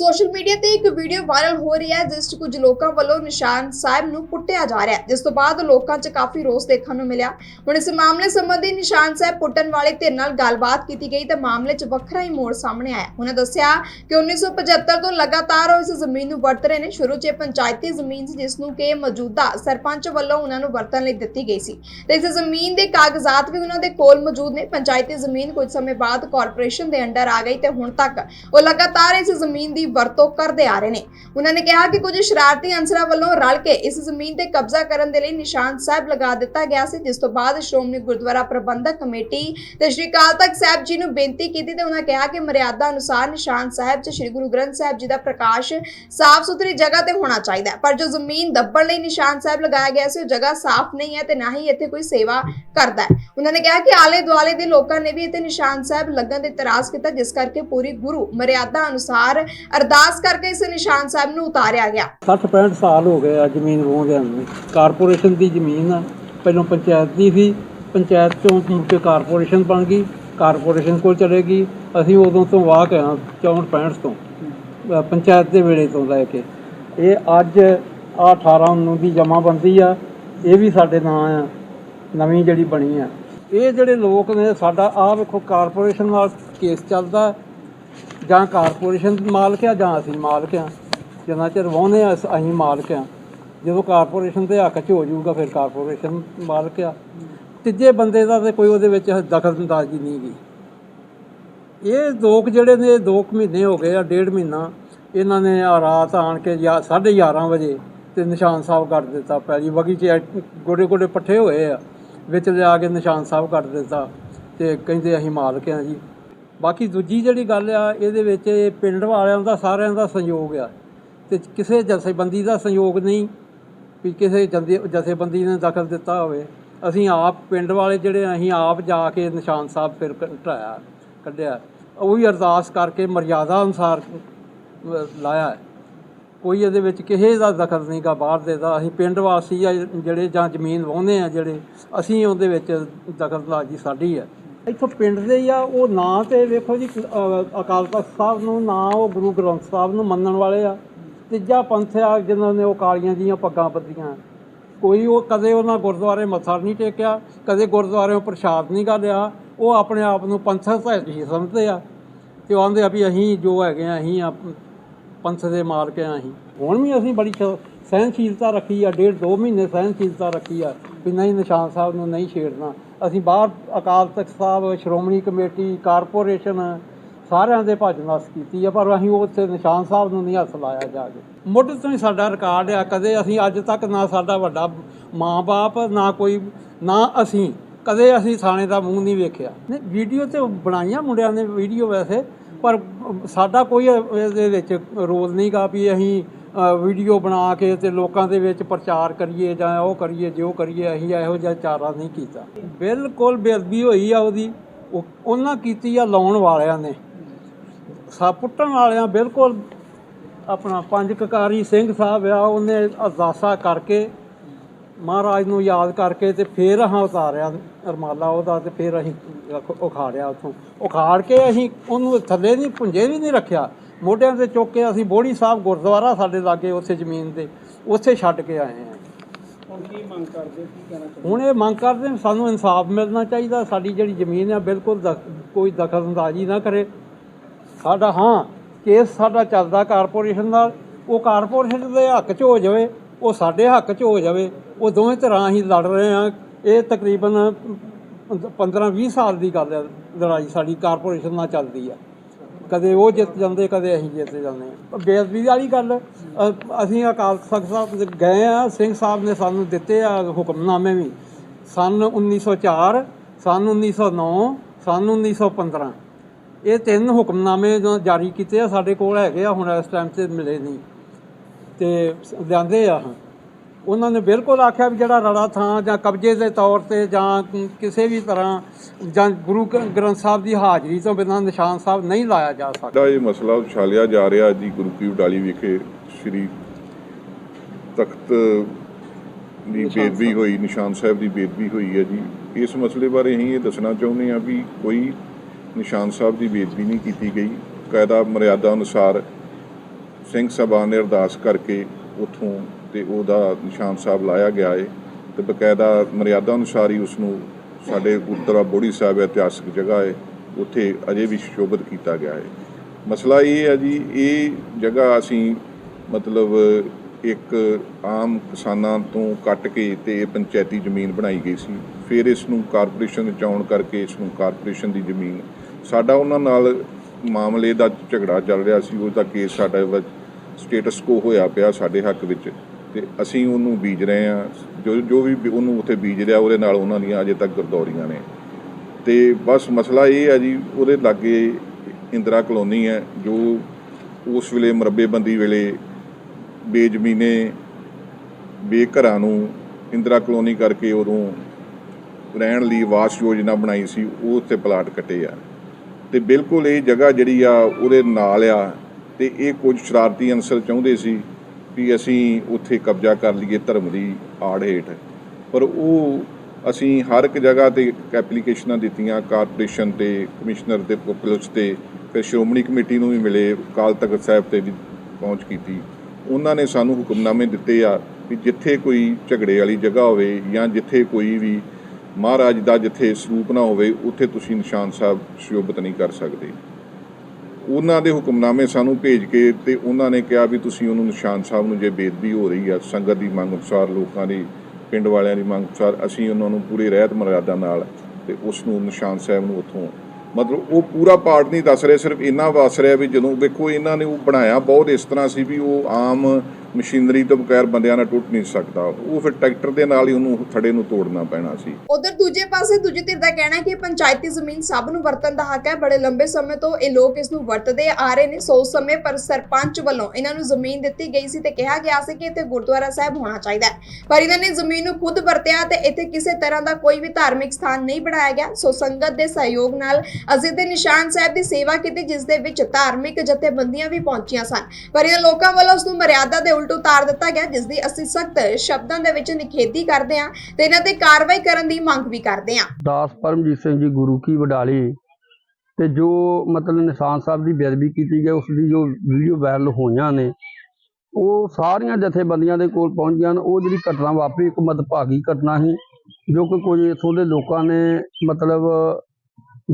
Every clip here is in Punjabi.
ਸੋਸ਼ਲ ਮੀਡੀਆ ਤੇ ਇੱਕ ਵੀਡੀਓ ਵਾਇਰਲ ਹੋ ਰਹੀ ਹੈ, ਜਿਸ 'ਚ ਕੁਝ ਲੋਕਾਂ ਵੱਲੋਂ ਨਿਸ਼ਾਨ ਸਾਹਿਬ ਨੂੰ ਪੁੱਟਿਆ ਜਾ ਰਿਹਾ ਹੈ। ਜਿਸ ਤੋਂ ਬਾਅਦ ਲੋਕਾਂ 'ਚ ਕਾਫੀ ਰੋਸ ਦੇਖਣ ਨੂੰ ਮਿਲਿਆ। ਹੁਣ ਇਸ ਮਾਮਲੇ ਸੰਬੰਧੀ ਨਿਸ਼ਾਨ ਸਾਹਿਬ ਪੁੱਟਣ ਵਾਲੇ ਧਿਰ ਨਾਲ ਗੱਲਬਾਤ ਕੀਤੀ ਗਈ ਤਾਂ ਮਾਮਲੇ 'ਚ ਵੱਖਰਾ ਹੀ ਮੋੜ ਸਾਹਮਣੇ ਆਇਆ। ਉਹਨਾਂ ਦੱਸਿਆ ਕਿ 1975 ਤੋਂ ਲਗਾਤਾਰ ਉਹ ਇਸ ਜ਼ਮੀਨ ਨੂੰ ਵਰਤ ਰਹੇ ਨੇ। ਸ਼ੁਰੂ 'ਚ ਇਹ ਪੰਚਾਇਤੀ ਜ਼ਮੀਨ ਸੀ, ਜਿਸ ਨੂੰ ਕਿ ਮੌਜੂਦਾ ਸਰਪੰਚ ਵੱਲੋਂ ਉਹਨਾਂ ਨੂੰ ਵਰਤਣ ਲਈ ਦਿੱਤੀ ਗਈ ਸੀ। ਤੇ ਇਸ ਜ਼ਮੀਨ ਦੇ ਕਾਗਜ਼ਾਤ ਵੀ ਉਹਨਾਂ ਦੇ ਕੋਲ ਮੌਜੂਦ ਨੇ। ਪੰਚਾਇਤੀ ਜ਼ਮੀਨ ਕੁਝ ਸਮੇਂ ਬਾਅਦ ਕਾਰਪੋਰੇਸ਼ਨ ਦੇ ਅੰਡਰ ਆ ਗਈ ਤੇ ਹੁਣ ਤੱਕ ਉਹ ਲਗਾਤਾਰ ਇਸ ਜ਼ਮੀਨ ਦੀ ਵਰਤੋਂ ਕਰਦੇ ਆ ਰਹੇ ਨੇ। ਉਹਨਾਂ ਨੇ ਕਿਹਾ ਕਿ ਕੁਝ ਸ਼ਰਾਰਤੀ ਅੰਸਰਾਂ ਵੱਲੋਂ ਰਲ ਕੇ ਇਸ ਜ਼ਮੀਨ ਤੇ ਕਬਜ਼ਾ ਕਰਨ ਦੇ ਲਈ ਨਿਸ਼ਾਨ ਸਾਹਿਬ ਲਗਾ ਦਿੱਤਾ ਗਿਆ ਸੀ, ਜਿਸ ਤੋਂ ਬਾਅਦ ਸ਼੍ਰੋਮਣੀ ਗੁਰਦੁਆਰਾ ਪ੍ਰਬੰਧਕ ਕਮੇਟੀ ਤੇ ਸ਼੍ਰੀ ਅਕਾਲ ਤਖਤ ਸਾਹਿਬ ਜੀ ਨੂੰ ਬੇਨਤੀ ਕੀਤੀ ਤੇ ਉਹਨਾਂ ਕਿਹਾ ਕਿ ਮਰਿਆਦਾ ਅਨੁਸਾਰ ਨਿਸ਼ਾਨ ਸਾਹਿਬ 'ਚ ਸ਼੍ਰੀ ਗੁਰੂ ਗ੍ਰੰਥ ਸਾਹਿਬ ਜੀ ਦਾ ਪ੍ਰਕਾਸ਼ ਸਾਫ਼ ਸੁਥਰੀ ਜਗ੍ਹਾ ਤੇ ਹੋਣਾ ਚਾਹੀਦਾ ਹੈ। ਪਰ ਜੋ ਜ਼ਮੀਨ ਦੱਬਣ ਲਈ ਨਿਸ਼ਾਨ ਸਾਹਿਬ ਲਗਾਇਆ ਗਿਆ ਸੀ, ਉਹ ਜਗ੍ਹਾ ਸਾਫ਼ ਨਹੀਂ ਹੈ ਤੇ ਨਾ ਹੀ ਇੱਥੇ ਕੋਈ ਸੇਵਾ ਕਰਦਾ ਹੈ। ਉਹਨਾਂ ਨੇ ਕਿਹਾ ਕਿ ਆਲੇ ਦੁਆਲੇ ਦੇ ਲੋਕਾਂ ਨੇ ਵੀ ਇੱਥੇ ਨਿਸ਼ਾਨ ਸਾਹਿਬ ਲੱਗਣ ਦੇ ਇਤਰਾਜ਼ ਕੀਤਾ, ਜਿਸ ਕਰਕੇ ਪੂਰੀ ਗੁਰੂ ਮਰਿਆਦਾ ਅਨੁਸਾਰ ਅਰਦਾਸ ਕਰਕੇ ਇਸ ਨਿਸ਼ਾਨ ਸਾਹਿਬ ਨੂੰ ਉਤਾਰਿਆ ਗਿਆ। 60 65 ਸਾਲ ਹੋ ਗਏ ਆ ਜ਼ਮੀਨ ਰੋਂਦਿਆਂ ਨੂੰ। ਕਾਰਪੋਰੇਸ਼ਨ ਦੀ ਜ਼ਮੀਨ ਆ। ਪਹਿਲਾਂ ਪੰਚਾਇਤ ਦੀ ਸੀ। ਪੰਚਾਇਤ ਚੋਂ ਮੁੜ ਕੇ ਕਾਰਪੋਰੇਸ਼ਨ ਬਣ ਗਈ। ਕਾਰਪੋਰੇਸ਼ਨ ਕੋਲ ਚਲੇਗੀ ਅਸੀਂ ਉਦੋਂ ਤੋਂ ਵਾਹ ਕੇ ਆ 64 65 ਤੋਂ। ਪੰਚਾਇਤ ਦੇ ਵੇਲੇ ਤੋਂ ਲੈ ਕੇ। ਇਹ ਅੱਜ ਆ 18 19 ਦੀ ਜਮਾਬੰਦੀ ਆ। ਇਹ ਵੀ ਸਾਡੇ ਨਾਂ ਆ। ਨਵੀਂ ਜਿਹੜੀ ਬਣੀ ਆ। ਇਹ ਜਿਹੜੇ ਲੋਕ ਨੇ, ਸਾਡਾ ਆ ਵੇਖੋ, ਕਾਰਪੋਰੇਸ਼ਨ ਨਾਲ ਕੇਸ ਚੱਲਦਾ। ਜਾਂ ਕਾਰਪੋਰੇਸ਼ਨ ਮਾਲਕ ਆ ਜਾਂ ਅਸੀਂ ਮਾਲਕ ਆ ਜਿੰਨਾ ਚਿਰ ਵਾਹੁੰਦੇ ਆ ਅਸ- ਅਸੀਂ ਮਾਲਕ ਆ ਜਦੋਂ ਕਾਰਪੋਰੇਸ਼ਨ ਦੇ ਹੱਕ 'ਚ ਹੋ ਜਾਊਗਾ, ਫਿਰ ਕਾਰਪੋਰੇਸ਼ਨ ਮਾਲਕ ਆ। ਤੀਜੇ ਬੰਦੇ ਦਾ ਤੇ ਕੋਈ ਉਹਦੇ ਵਿੱਚ ਦਖਲਅੰਦਾਜ਼ੀ ਨਹੀਂ ਗੀ। ਇਹ ਲੋਕ ਜਿਹੜੇ ਨੇ 2 ਮਹੀਨੇ ਹੋ ਗਏ ਆ, ਡੇਢ ਮਹੀਨਾ। ਇਹਨਾਂ ਨੇ ਆ ਰਾਤ ਆਣ ਕੇ 11:30 ਵਜੇ ਤੇ ਨਿਸ਼ਾਨ ਸਾਹਿਬ ਕੱਢ ਦਿੱਤਾ। ਪੈਲੀ ਵਗੀ 'ਚ ਗੋਡੇ ਗੋਡੇ ਪੱਠੇ ਹੋਏ ਆ। ਵਿੱਚ ਲਿਆ ਕੇ ਨਿਸ਼ਾਨ ਸਾਹਿਬ ਕੱਢ ਦਿੱਤਾ। ਤੇ ਕਹਿੰਦੇ ਅਸੀਂ ਮਾਲਕ ਆ ਜੀ। ਬਾਕੀ ਦੂਜੀ ਜਿਹੜੀ ਗੱਲ ਆ, ਇਹਦੇ ਵਿੱਚ ਪਿੰਡ ਵਾਲਿਆਂ ਦਾ, ਸਾਰਿਆਂ ਦਾ ਸੰਯੋਗ ਆ। ਤੇ ਕਿਸੇ ਜਥੇਬੰਦੀ ਦਾ ਸੰਯੋਗ ਨਹੀਂ ਵੀ ਕਿਸੇ ਜੰਦੇ- ਜਥੇਬੰਦੀ ਨੇ ਦਖਲ ਦਿੱਤਾ ਹੋਵੇ। ਅਸੀਂ ਆਪ, ਪਿੰਡ ਵਾਲੇ ਜਿਹੜੇ ਅਸੀਂ ਆਪ ਜਾ ਕੇ ਨਿਸ਼ਾਨ ਸਾਹਿਬ ਫਿਰ ਢਾਇਆ, ਕੱਢਿਆ। ਉਹ ਵੀ ਅਰਦਾਸ ਕਰਕੇ ਮਰਿਆਦਾ ਅਨੁਸਾਰ ਲਾਇਆ ਕੋਈ ਇਹਦੇ ਵਿੱਚ ਕਿਸੇ ਦਾ ਦਖਲ ਨਹੀਂ ਗਾ, ਬਾਹਰ ਦੇ ਦਾ। ਅਸੀਂ ਪਿੰਡ ਵਾਸੀ ਆ, ਜਿਹੜੇ ਜਾਂ ਜ਼ਮੀਨ ਵਾਹੁੰਦੇ ਆ, ਜਿਹੜੇ, ਅਸੀਂ ਉਹਦੇ ਵਿੱਚ ਦਖਲਅੰਦਾਜ਼ੀ ਸਾਡੀ ਹੈ ਇੱਥੋਂ ਪਿੰਡ ਦੇ ਹੀ ਆ ਉਹ ਨਾਂ ਤੇ ਵੇਖੋ ਜੀ ਅ, ਅਕਾਲ ਤਖਤ ਸਾਹਿਬ ਨੂੰ ਨਾ ਉਹ ਗੁਰੂ ਗ੍ਰੰਥ ਸਾਹਿਬ ਨੂੰ ਮੰਨਣ ਵਾਲੇ ਆ। ਤੀਜਾ ਪੰਥ ਆ ਜਿਨ੍ਹਾਂ ਨੇ ਉਹ ਕਾਲੀਆਂ ਦੀਆਂ ਪੱਗਾਂ ਬੱਧੀਆਂ। ਕੋਈ ਉਹ ਕਦੇ ਉਹਨਾਂ ਗੁਰਦੁਆਰੇ ਮੱਥਾ ਨਹੀਂ ਟੇਕਿਆ ਕਦੇ ਗੁਰਦੁਆਰਿਓਂ ਪ੍ਰਸ਼ਾਦ ਨਹੀਂ ਗਾ ਲਿਆ ਉਹ ਆਪਣੇ ਆਪ ਨੂੰ ਪੰਥਕ ਹੀ ਸਮਝਦੇ ਆ ਤੇ ਉਹ ਆਂਦੇ ਆ ਵੀ ਅਸੀਂ ਜੋ ਹੈਗੇ ਆ ਅਸੀਂ ਆ ਪੰਥ ਦੇ ਮਾਲਕ ਆ ਅਸੀਂ। ਹੁਣ ਵੀ ਅਸੀਂ ਬੜੀ ਸ- ਸਹਿਨਸ਼ੀਲਤਾ ਰੱਖੀ ਆ ਡੇਢ ਦੋ ਮਹੀਨੇ ਸਹਿਨਸ਼ੀਲਤਾ ਰੱਖੀ ਆ। ਵੀ ਨਹੀਂ ਨਿਸ਼ਾਨ ਸਾਹਿਬ ਨੂੰ ਨਹੀਂ ਛੇੜਨਾ। ਅਸੀਂ ਬਾਹਰ ਅਕਾਲ ਤਖਤ ਸਾਹਿਬ, ਸ਼੍ਰੋਮਣੀ ਕਮੇਟੀ, ਕਾਰਪੋਰੇਸ਼ਨ ਸਾਰਿਆਂ ਦੇ ਭੱਜ ਨਸ ਕੀਤੀ ਆ, ਪਰ ਅਸੀਂ ਉੱਥੇ ਨਿਸ਼ਾਨ ਸਾਹਿਬ ਨੂੰ ਨਹੀਂ ਹੱਥ ਲਾਇਆ ਜਾ ਕੇ। ਮੁੱਢ ਤੋਂ ਹੀ ਸਾਡਾ ਰਿਕਾਰਡ ਆ, ਕਦੇ ਅਸੀਂ ਅੱਜ ਤੱਕ ਨਾ ਸਾਡਾ ਵੱਡਾ ਮਾਂ-ਬਾਪ, ਨਾ ਕੋਈ, ਨਾ ਅਸੀਂ, ਕਦੇ ਅਸੀਂ ਥਾਣੇ ਦਾ ਮੂੰਹ ਨਹੀਂ ਵੇਖਿਆ। ਨਹੀਂ, ਵੀਡੀਓ ਤੇ ਬਣਾਈਆਂ ਮੁੰਡਿਆਂ ਨੇ ਵੀਡੀਓ ਵੈਸੇ, ਪਰ ਸਾਡਾ ਕੋਈ ਇਹਦੇ ਵਿੱਚ ਰੋਲ ਨਹੀਂਗਾ ਵੀ ਅਸੀਂ ਵੀਡੀਓ ਬਣਾ ਕੇ ਤੇ ਲੋਕਾਂ ਦੇ ਵਿੱਚ ਪ੍ਰਚਾਰ ਕਰੀਏ ਜਾਂ ਉਹ ਕਰੀਏ, ਜੋ ਕਰੀਏ, ਅਸੀਂ ਇਹੋ ਜਿਹਾ ਚਾਰਾ ਨਹੀਂ ਕੀਤਾ। ਬਿਲਕੁਲ ਬੇਅਦਬੀ ਹੋਈ ਆ ਉਹਦੀ। ਉਹਨਾਂ ਕੀਤੀ ਆ ਲਾਉਣ ਵਾਲਿਆਂ ਨੇ। ਸਾ, ਪੁੱਟਣ ਵਾਲਿਆਂ ਬਿਲਕੁਲ ਆਪਣਾ ਪੰਜ ਕਕਾਰੀ ਸਿੰਘ ਸਾਹਿਬ ਆ, ਉਹਨੇ ਅਰਦਾਸਾ ਕਰਕੇ, ਮਹਾਰਾਜ ਨੂੰ ਯਾਦ ਕਰਕੇ ਤੇ ਫੇਰ ਹਾਂ ਉਤਾਰਿਆ ਰਮਾਲਾ ਉਹਦਾ ਤੇ ਫੇਰ ਅਸੀਂ ਉਖਾੜਿਆ ਉਥੋਂ। ਉਖਾੜ ਕੇ ਅਸੀਂ ਉਹਨੂੰ ਥੱਲੇ ਨਹੀਂ ਪੁੰਜੇ ਵੀ ਨਹੀਂ ਰੱਖਿਆ। ਮੋਢਿਆਂ ਤੇ ਚੁੱਕ ਕੇ ਅਸੀਂ ਬੋੜੀ ਸਾਹਿਬ ਗੁਰਦੁਆਰਾ ਸਾਡੇ ਲਾਗੇ ਉੱਥੇ ਜ਼ਮੀਨ ਤੇ ਉੱਥੇ ਛੱਡ ਕੇ ਆਏ ਹਾਂ। ਹੁਣ ਕੀ ਮੰਗ ਕਰਦੇ ਕੀ ਕਹਿਣਾ ਚਾਹੁੰਦੇ ਹੁਣ ਇਹ ਮੰਗ ਕਰਦੇ ਹਾਂ ਸਾਨੂੰ ਇਨਸਾਫ ਮਿਲਣਾ ਚਾਹੀਦਾ ਸਾਡੀ ਜਿਹੜੀ ਜ਼ਮੀਨ ਆ ਬਿਲਕੁਲ ਕੋਈ ਦਖਲਅੰਦਾਜ਼ੀ ਨਾ ਕਰੇ। ਸਾਡਾ ਹਾਂ ਕੇਸ ਸਾਡਾ ਚੱਲਦਾ ਕਾਰਪੋਰੇਸ਼ਨ ਨਾਲ ਉਹ ਕਾਰਪੋਰੇਸ਼ਨ ਦੇ ਹੱਕ 'ਚ ਹੋ ਜਾਵੇ ਉਹ ਸਾਡੇ ਹੱਕ 'ਚ ਹੋ ਜਾਵੇ ਉਹ ਦੋਵੇਂ ਤਰ੍ਹਾਂ ਹੀ ਲੜ ਰਹੇ ਆ ਇਹ ਤਕਰੀਬਨ 15-20 ਸਾਲ ਦੀ ਗੱਲ ਹੈ ਲੜਾਈ ਸਾਡੀ ਕਾਰਪੋਰੇਸ਼ਨ ਨਾਲ ਚੱਲਦੀ ਆ। ਕਦੇ ਉਹ ਜਿੱਤ ਜਾਂਦੇ ਕਦੇ ਅਸੀਂ ਜਿੱਤ ਜਾਂਦੇ ਬੇਅਦਬੀ ਵਾਲੀ ਗੱਲ ਅ, ਅਸੀਂ ਅਕਾਲ ਤਖਤ ਸਾਹਿਬ ਦੇ ਗਏ ਆ ਸਿੰਘ ਸਾਹਿਬ ਨੇ ਸਾਨੂੰ ਦਿੱਤੇ ਆ ਹੁਕਮਨਾਮੇ ਵੀ। ਸਨ 1904 ਸਨ 1909 ਸਨ 1915 ਇਹ ਤਿੰਨ ਹੁਕਮਨਾਮੇ ਜੋ ਜਾਰੀ ਕੀਤੇ ਆ ਸਾਡੇ ਕੋਲ ਹੈਗੇ ਆ ਹੁਣ ਇਸ ਟਾਈਮ ਤੇ ਮਿਲੇ ਨਹੀਂ। ਤੇ ਲਿਆਂਦੇ ਆ। ਉਹਨਾਂ ਨੇ ਬਿਲਕੁਲ ਆਖਿਆ ਵੀ ਜਿਹੜਾ ਰੜਾ ਥਾਂ ਜਾਂ ਕਬਜ਼ੇ ਦੇ ਤੌਰ ਤੇ ਜਾਂ ਕਿਸੇ ਵੀ ਤਰ੍ਹਾਂ ਜਾਂ ਗੁਰੂ ਗ੍ਰੰਥ ਸਾਹਿਬ ਦੀ ਹਾਜ਼ਰੀ ਤੋਂ ਬਿਨਾਂ ਨਿਸ਼ਾਨ ਸਾਹਿਬ ਨਹੀਂ ਲਾਇਆ ਜਾ ਸਕਦਾ। ਇਹ ਮਸਲਾ ਉਛਾਲਿਆ ਜਾ ਰਿਹਾ ਜੀ ਗੁਰੂ ਕੀ ਉਡਾਲੀ ਵਿਖੇ ਸ੍ਰੀ ਤਖਤ ਦੀ ਬੇਦਬੀ ਹੋਈ ਨਿਸ਼ਾਨ ਸਾਹਿਬ ਦੀ ਬੇਦਬੀ ਹੋਈ ਹੈ ਜੀ। ਇਸ ਮਸਲੇ ਬਾਰੇ ਅਸੀਂ ਇਹ ਦੱਸਣਾ ਚਾਹੁੰਦੇ ਹਾਂ ਵੀ ਕੋਈ ਨਿਸ਼ਾਨ ਸਾਹਿਬ ਦੀ ਬੇਦਬੀ ਨਹੀਂ ਕੀਤੀ ਗਈ। ਕਾਇਦਾ ਮਰਿਆਦਾ ਅਨੁਸਾਰ ਸਿੰਘ ਸਭਾ ਨੇ ਅਰਦਾਸ ਕਰਕੇ ਉਥੋਂ ਤੇ ਉਹਦਾ ਨਿਸ਼ਾਨ ਸਾਹਿਬ ਲਾਇਆ ਗਿਆ ਹੈ ਤੇ ਬਕਾਇਦਾ ਮਰਿਆਦਾ ਅਨੁਸਾਰ ਹੀ ਉਸ ਨੂੰ ਸਾਡੇ ਗੁਰਦੁਆਰਾ ਬੋੜੀ ਸਾਹਿਬ ਇਤਿਹਾਸਕ ਜਗ੍ਹਾ ਹੈ ਉੱਥੇ ਅਜੇ ਵੀ ਸ਼ੋਭਤ ਕੀਤਾ ਗਿਆ ਹੈ ਮਸਲਾ ਇਹ ਹੈ ਜੀ, ਇਹ ਜਗ੍ਹਾ ਅਸੀਂ ਮਤਲਬ ਇੱਕ ਆਮ ਕਿਸਾਨਾਂ ਤੋਂ ਕੱਟ ਕੇ ਤੇ ਇਹ ਪੰਚਾਇਤੀ ਜ਼ਮੀਨ ਬਣਾਈ ਗਈ ਸੀ। ਫਿਰ ਇਸ ਨੂੰ ਕਾਰਪੋਰੇਸ਼ਨ ਵਿੱਚ ਆਉਣ ਕਰਕੇ ਇਸ ਨੂੰ ਕਾਰਪੋਰੇਸ਼ਨ ਦੀ ਜ਼ਮੀਨ। ਸਾਡਾ ਉਹਨਾਂ ਨਾਲ ਮਾਮਲੇ ਦਾ ਝਗੜਾ ਚੱਲ ਰਿਹਾ ਸੀ। ਉਹਦਾ ਕੇਸ ਸਾਡਾ ਸਟੇਟਸ ਕੋ ਹੋਇਆ ਪਿਆ ਸਾਡੇ ਹੱਕ ਵਿੱਚ। ਤੇ ਅਸੀਂ ਉਹਨੂੰ ਬੀਜ ਰਹੇ ਹਾਂ। ਜੋ ਜੋ ਵੀ ਉਹਨੂੰ ਉੱਥੇ ਬੀਜ ਰਿਹਾ, ਉਹਦੇ ਨਾਲ ਉਹਨਾਂ ਦੀਆਂ ਅਜੇ ਤੱਕ ਗਰਦੌਰੀਆਂ ਨੇ। ਤੇ ਬਸ ਮਸਲਾ ਇਹ ਹੈ ਜੀ, ਉਹਦੇ ਲਾਗੇ ਇੰਦਰਾ ਕਲੋਨੀ ਹੈ, ਜੋ ਉਸ ਵੇਲੇ ਮਰੱਬੇਬੰਦੀ ਵੇਲੇ ਬੇਜ਼ਮੀਨੇ ਬੇਘਰਾਂ ਨੂੰ ਇੰਦਰਾ ਕਲੋਨੀ ਕਰਕੇ ਉਦੋਂ ਰਹਿਣ ਲਈ ਆਵਾਸ ਯੋਜਨਾ ਬਣਾਈ ਸੀ, ਉਹ ਉੱਤੇ ਪਲਾਟ ਕੱਟੇ ਆ। ਤੇ ਬਿਲਕੁਲ ਇਹ ਜਗ੍ਹਾ ਜਿਹੜੀ ਆ, ਉਹਦੇ ਨਾਲ ਆ, ਤੇ ਇਹ ਕੁਝ ਸ਼ਰਾਰਤੀ ਅਨਸਰ ਚਾਹੁੰਦੇ ਸੀ ਵੀ ਅਸੀਂ ਉੱਥੇ ਕਬਜ਼ਾ ਕਰ ਲਈਏ ਧਰਮ ਦੀ ਆੜ ਹੇਠ। ਪਰ ਉਹ ਅਸੀਂ ਹਰ ਇੱਕ ਜਗ੍ਹਾ ਤੇ ਐਪਲੀਕੇਸ਼ਨਾਂ ਦਿੱਤੀਆਂ ਕਾਰਪੋਰੇਸ਼ਨ ਤੇ ਕਮਿਸ਼ਨਰ ਤੇ ਪੁਲਿਸ ਤੇ, ਫਿਰ ਸ਼੍ਰੋਮਣੀ ਕਮੇਟੀ ਨੂੰ ਵੀ ਮਿਲੇ, ਅਕਾਲ ਤਖਤ ਸਾਹਿਬ ਤੇ ਵੀ ਪਹੁੰਚ ਕੀਤੀ। ਉਹਨਾਂ ਨੇ ਸਾਨੂੰ ਹੁਕਮਨਾਮੇ ਦਿੱਤੇ ਆ ਵੀ ਜਿੱਥੇ ਕੋਈ ਝਗੜੇ ਵਾਲੀ ਜਗ੍ਹਾ ਹੋਵੇ ਜਾਂ ਜਿੱਥੇ ਕੋਈ ਵੀ ਮਹਾਰਾਜ ਦਾ ਜਿੱਥੇ ਸਰੂਪ ਨਾ ਹੋਵੇ, ਉੱਥੇ ਤੁਸੀਂ ਨਿਸ਼ਾਨ ਸਾਹਿਬ ਸ਼ੋਭਤ ਨਹੀਂ ਕਰ ਸਕਦੇ। ਉਹਨਾਂ ਦੇ ਹੁਕਮਨਾਮੇ ਸਾਨੂੰ ਭੇਜ ਕੇ ਤੇ ਉਹਨਾਂ ਨੇ ਕਿਹਾ ਵੀ ਤੁਸੀਂ ਉਹਨੂੰ ਨਿਸ਼ਾਨ ਸਾਹਿਬ ਨੂੰ ਜੇ ਬੇਦਬੀ ਹੋ ਰਹੀ ਆ, ਸੰਗਤ ਦੀ ਮੰਗ ਅਨੁਸਾਰ, ਲੋਕਾਂ ਦੀ, ਪਿੰਡ ਵਾਲਿਆਂ ਦੀ ਮੰਗ ਅਨੁਸਾਰ ਅਸੀਂ ਉਹਨਾਂ ਨੂੰ ਪੂਰੀ ਰਹਿਤ ਮਰਿਆਦਾ ਨਾਲ ਤੇ ਉਸ ਨੂੰ ਨਿਸ਼ਾਨ ਸਾਹਿਬ ਨੂੰ ਉੱਥੋਂ ਮਤਲਬ ਉਹ ਪੂਰਾ ਪਾਠ ਨਹੀਂ ਦੱਸ ਰਿਹਾ, ਸਿਰਫ ਇੰਨਾ ਦੱਸ ਰਿਹਾ ਵੀ ਜਦੋਂ ਵੇਖੋ ਇਹਨਾਂ ਨੇ ਉਹ ਬਣਾਇਆ ਬਹੁਤ ਇਸ ਤਰ੍ਹਾਂ ਸੀ ਵੀ ਉਹ ਆਮ ਮਸ਼ੀਨਰੀ ਤੋਂ ਬਗੈਰ ਬੰਦਿਆਂ ਨਾਲ ਟੁੱਟ ਨਹੀਂ ਸਕਦਾ। ਉਹ ਫਿਰ ਟਰੈਕਟਰ ਦੇ ਨਾਲ ਹੀ ਉਹਨੂੰ ਥੜੇ ਨੂੰ ਤੋੜਨਾ ਪੈਣਾ ਸੀ। ਉਧਰ ਦੂਜੇ ਪਾਸੇ ਦੂਜੀ ਧਿਰ ਦਾ ਕਹਿਣਾ ਹੈ ਕਿ ਪੰਚਾਇਤੀ ਜ਼ਮੀਨ ਸਭ ਨੂੰ ਵਰਤਣ ਦਾ ਹੱਕ ਹੈ। ਬੜੇ ਲੰਬੇ ਸਮੇਂ ਤੋਂ ਇਹ ਲੋਕ ਇਸ ਨੂੰ ਵਰਤਦੇ ਆ ਰਹੇ ਨੇ। ਸੋ ਸਮੇਂ ਪਰ ਸਰਪੰਚ ਵੱਲੋਂ ਇਹਨਾਂ ਨੂੰ ਜ਼ਮੀਨ ਦਿੱਤੀ ਗਈ ਸੀ ਤੇ ਕਿਹਾ ਗਿਆ ਸੀ ਕਿ ਇੱਥੇ ਗੁਰਦੁਆਰਾ ਸਾਹਿਬ ਹੋਣਾ ਚਾਹੀਦਾ ਹੈ। ਪਰ ਇਹਨਾਂ ਨੇ ਜ਼ਮੀਨ ਨੂੰ ਖੁਦ ਵਰਤਿਆ ਤੇ ਇੱਥੇ ਕਿਸੇ ਤਰ੍ਹਾਂ ਦਾ ਕੋਈ ਵੀ ਧਾਰਮਿਕ ਸਥਾਨ ਨਹੀਂ ਬਣਾਇਆ ਗਿਆ। ਸੋ ਸੰਗਤ ਦੇ ਸਹਿਯੋਗ ਨਾਲ ਅਸੀਂ ਤੇ ਨਿਸ਼ਾਨ ਸਾਹਿਬ ਦੀ ਸੇਵਾ ਕੀਤੀ, ਜਿਸ ਦੇ ਵਿੱਚ ਧਾਰਮਿਕ ਜਥੇਬੰਦੀਆਂ ਵੀ ਪਹੁੰਚੀਆਂ ਸਨ। ਪਰ ਇਹਨਾਂ ਲੋਕਾਂ ਵੱਲੋਂ ਉਸ ਨੂੰ ਮਰਿਆਦਾ ਦੇ ਉਲਟ ਉਤਾਰ ਦਿੱਤਾ ਗਿਆ ਜਿਸ ਦੀ ਅਸੀਂ ਸਖਤ ਸ਼ਬਦਾਂ ਦੇ ਵਿੱਚ ਨਿਖੇਧੀ ਕਰਦੇ ਹਾਂ ਤੇ ਇਹਨਾਂ ਤੇ ਕਾਰਵਾਈ ਕਰਨ ਦੀ ਮੰਗ ਵੀ ਕਰਦੇ ਹਾਂ। ਦਾਸ ਪਰਮਜੀਤ ਸਿੰਘ ਜੀ ਗੁਰੂ ਕੀ ਵਡਾਲੀ ਤੇ ਜੋ ਮਤਲਬ ਨਿਸ਼ਾਨ ਸਾਹਿਬ ਦੀ ਬੇਅਦਬੀ ਕੀਤੀ ਗਈ ਉਸ ਦੀ ਜੋ ਵੀਡੀਓ ਵਾਇਰਲ ਹੋਈਆਂ ਨੇ, ਉਹ ਸਾਰੀਆਂ ਜਥੇਬੰਦੀਆਂ ਦੇ ਕੋਲ ਪਹੁੰਚੀਆਂ ਨੇ। ਉਹ ਜਿਹੜੀ ਘਟਨਾ ਵਾਪਰੀ, ਇੱਕ ਮਦਭਾਗੀ ਘਟਨਾ ਸੀ, ਜੋ ਕਿ ਕੁਝ ਇਥੋਂ ਦੇ ਲੋਕਾਂ ਨੇ ਮਤਲਬ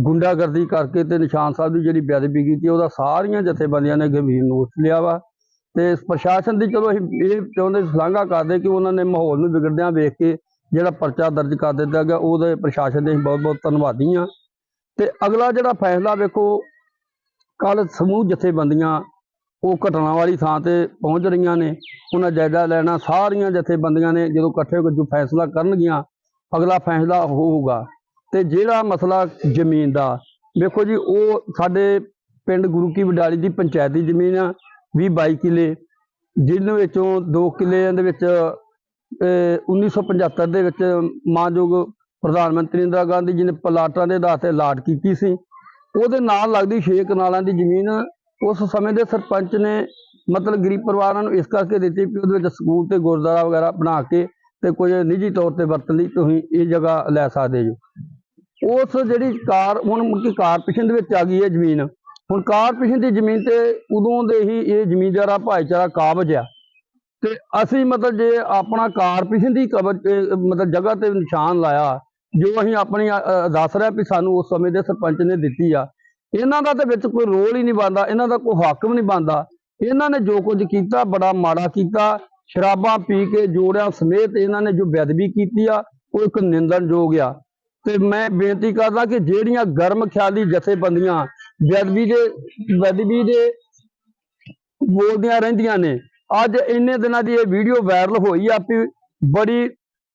ਗੁੰਡਾਗਰਦੀ ਕਰਕੇ ਤੇ ਨਿਸ਼ਾਨ ਸਾਹਿਬ ਦੀ ਜਿਹੜੀ ਬੇਅਦਬੀ ਕੀਤੀ, ਉਹਦਾ ਸਾਰੀਆਂ ਜਥੇਬੰਦੀਆਂ ਨੇ ਗੰਭੀਰ ਨੋਟ ਲਿਆ ਵਾ। ਤੇ ਪ੍ਰਸ਼ਾਸਨ ਦੀ ਚਲੋ ਅਸੀਂ ਇਹ ਚਾਹੁੰਦੇ ਸ਼ਲਾਘਾ ਕਰਦੇ ਕਿ ਉਹਨਾਂ ਨੇ ਮਾਹੌਲ ਨੂੰ ਵਿਗੜਦਿਆਂ ਵੇਖ ਕੇ ਜਿਹੜਾ ਪਰਚਾ ਦਰਜ ਕਰ ਦਿੱਤਾ ਗਿਆ, ਉਹਦੇ ਪ੍ਰਸ਼ਾਸਨ ਦੇ ਅਸੀਂ ਬਹੁਤ ਬਹੁਤ ਧੰਨਵਾਦੀ ਹਾਂ। ਤੇ ਅਗਲਾ ਜਿਹੜਾ ਫੈਸਲਾ ਵੇਖੋ ਕੱਲ ਸਮੂਹ ਜਥੇਬੰਦੀਆਂ ਉਹ ਘਟਨਾ ਵਾਲੀ ਥਾਂ ਤੇ ਪਹੁੰਚ ਰਹੀਆਂ ਨੇ, ਉਹਨਾਂ ਜਾਇਜ਼ਾ ਲੈਣਾ ਸਾਰੀਆਂ ਜਥੇਬੰਦੀਆਂ ਨੇ, ਜਦੋਂ ਇਕੱਠੇ ਹੋ ਕੇ ਜੋ ਫੈਸਲਾ ਕਰਨਗੀਆਂ, ਅਗਲਾ ਫੈਸਲਾ ਹੋਊਗਾ। ਤੇ ਜਿਹੜਾ ਮਸਲਾ ਜ਼ਮੀਨ ਦਾ, ਵੇਖੋ ਜੀ, ਉਹ ਸਾਡੇ ਪਿੰਡ ਗੁਰੂ ਕੀ ਵਡਾਲੀ ਦੀ ਪੰਚਾਇਤੀ ਜ਼ਮੀਨ ਆ 20 22 ਕਿੱਲੇ, ਜਿਹਨਾਂ ਵਿੱਚੋਂ 2 ਕਿੱਲਿਆਂ ਦੇ ਵਿੱਚ, ਅਹ 1975 ਦੇ ਵਿੱਚ ਮਾਨਯੋਗ ਪ੍ਰਧਾਨ ਮੰਤਰੀ ਇੰਦਰਾ ਗਾਂਧੀ ਜੀ ਨੇ ਪਲਾਟਾਂ ਦੇ ਆਧਾਰ ਤੇ ਲਾਟ ਕੀਤੀ ਸੀ। ਉਹਦੇ ਨਾਲ ਲੱਗਦੀ ਛੇ ਕਨਾਲਾਂ ਦੀ ਜ਼ਮੀਨ ਉਸ ਸਮੇਂ ਦੇ ਸਰਪੰਚ ਨੇ ਮਤਲਬ ਗਰੀਬ ਪਰਿਵਾਰਾਂ ਨੂੰ ਇਸ ਕਰਕੇ ਦਿੱਤੀ ਕਿ ਉਹਦੇ ਵਿੱਚ ਸਕੂਲ ਤੇ ਗੁਰਦੁਆਰਾ ਵਗੈਰਾ ਬਣਾ ਕੇ ਤੇ ਕੁਝ ਨਿੱਜੀ ਤੌਰ ਤੇ ਵਰਤਣ ਲਈ ਤੁਸੀਂ ਇਹ ਜਗ੍ਹਾ ਲੈ ਸਕਦੇ ਜੋ। ਉਸ ਜਿਹੜੀ ਕਾਰ, ਹੁਣ ਮੁੱਕੀ ਕਾਰਪੋਰੇਸ਼ਨ ਦੇ ਵਿੱਚ ਆ ਗਈ ਹੈ ਜ਼ਮੀਨ। ਹੁਣ ਕਾਰਪੋਰੇਸ਼ਨ ਦੀ ਜ਼ਮੀਨ ਤੇ ਉਦੋਂ ਦੇ ਹੀ ਇਹ ਜ਼ਮੀਂਦਾਰਾ ਭਾਈਚਾਰਾ ਕਾਬਜ ਆ। ਤੇ ਅਸੀਂ ਮਤਲਬ ਜੇ ਆਪਣਾ ਕਾਰਪੋਰੇਸ਼ਨ ਦੀ ਕਬਜ਼ ਮਤਲਬ ਜਗ੍ਹਾ ਤੇ ਨਿਸ਼ਾਨ ਲਾਇਆ, ਜੋ ਅਸੀਂ ਆਪਣੀ ਦੱਸ ਰਿਹਾ ਵੀ ਸਾਨੂੰ ਉਸ ਸਮੇਂ ਦੇ ਸਰਪੰਚ ਨੇ ਦਿੱਤੀ ਆ, ਇਹਨਾਂ ਦਾ ਤਾਂ ਵਿੱਚ ਕੋਈ ਰੋਲ ਹੀ ਨਹੀਂ ਬਣਦਾ, ਇਹਨਾਂ ਦਾ ਕੋਈ ਹੱਕ ਵੀ ਨਹੀਂ ਬਣਦਾ। ਇਹਨਾਂ ਨੇ ਜੋ ਕੁਝ ਕੀਤਾ, ਬੜਾ ਮਾੜਾ ਕੀਤਾ, ਸ਼ਰਾਬਾਂ ਪੀ ਕੇ ਜੋੜਿਆਂ ਸਮੇਤ ਇਹਨਾਂ ਨੇ ਜੋ ਬੇਅਦਬੀ ਕੀਤੀ ਆ, ਉਹ ਇੱਕ ਨਿੰਦਣਯੋਗ ਆ। ਤੇ ਮੈਂ ਬੇਨਤੀ ਕਰਦਾ ਕਿ ਜਿਹੜੀਆਂ ਗਰਮ ਖਿਆਲੀ ਜਥੇਬੰਦੀਆਂ ਬੇਅਦਬੀ ਦੇ ਬੇਅਦਬੀ ਦੇ ਬੋਲਦੀਆਂ ਰਹਿੰਦੀਆਂ ਨੇ, ਅੱਜ ਇੰਨੇ ਦਿਨਾਂ ਦੀ ਇਹ ਵੀਡੀਓ ਵਾਇਰਲ ਹੋਈ ਆ ਵੀ ਬੜੀ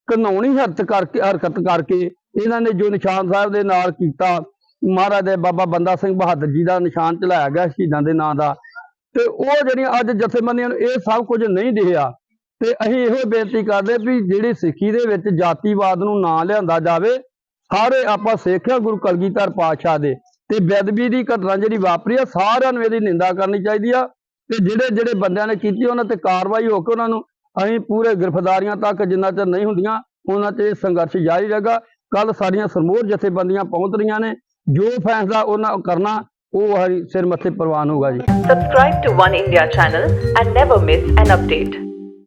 ਘਨੌਣੀ ਹਰਕਤ ਕਰਕੇ ਹਰਕਤ ਕਰਕੇ ਇਹਨਾਂ ਨੇ ਜੋ ਨਿਸ਼ਾਨ ਸਾਹਿਬ ਦੇ ਨਾਲ ਕੀਤਾ, ਮਹਾਰਾਜ ਦੇ ਬਾਬਾ ਬੰਦਾ ਸਿੰਘ ਬਹਾਦਰ ਜੀ ਦਾ ਨਿਸ਼ਾਨ ਚਲਾਇਆ ਗਿਆ ਸ਼ਹੀਦਾਂ ਦੇ ਨਾਂ ਦਾ, ਤੇ ਉਹ ਜਿਹੜੀਆਂ ਅੱਜ ਜਥੇਬੰਦੀਆਂ ਨੂੰ ਇਹ ਸਭ ਕੁਝ ਨਹੀਂ ਦਿਖਿਆ, ਤੇ ਅਸੀਂ ਇਹੋ ਬੇਨਤੀ ਕਰਦੇ ਵੀ ਜਿਹੜੀ ਸਿੱਖੀ ਦੇ ਵਿੱਚ ਜਾਤੀਵਾਦ ਨੂੰ ਨਾ ਲਿਆਂਦਾ ਜਾਵੇ, ਸਾਰੇ ਆਪਾਂ ਸਿੱਖਿਆ ਗੁਰੂ ਕਲਗੀਧਰ ਪਾਤਸ਼ਾਹ ਦੇ ਤੇ ਬੇਅਦਬੀ ਦੀ ਘਟਨਾ ਜਿਹੜੀ ਵਾਪਰੀ ਆ, ਸਾਰਿਆਂ ਨੂੰ ਇਹਦੀ ਨਿੰਦਾ ਕਰਨੀ ਚਾਹੀਦੀ ਆ ਤੇ ਜਿਹੜੇ ਜਿਹੜੇ ਬੰਦਿਆਂ ਨੇ ਕੀਤੀ ਉਹਨਾਂ ਤੇ ਕਾਰਵਾਈ ਹੋ ਕੇ ਉਹਨਾਂ ਨੂੰ ਅਸੀਂ ਪੂਰੇ ਗ੍ਰਿਫਤਾਰੀਆਂ ਤੱਕ ਜਿੰਨਾ ਚਿਰ ਨਹੀਂ ਹੁੰਦੀਆਂ, ਉਹਨਾਂ ਤੇ ਸੰਘਰਸ਼ ਜਾਰੀ ਰਹੇਗਾ ਕੱਲ ਸਾਡੀਆਂ ਸਰਮੋਰ ਜਥੇਬੰਦੀਆਂ ਪਹੁੰਚ ਰਹੀਆਂ ਨੇ, ਜੋ ਫੈਸਲਾ ਉਹਨਾਂ ਕਰਨਾ, ਉਹ ਹਰੀ ਸਿਰ ਮੱਥੇ ਪ੍ਰਵਾਨ ਹੋਗਾ ਜੀ Subscribe to One India channel and never miss an update.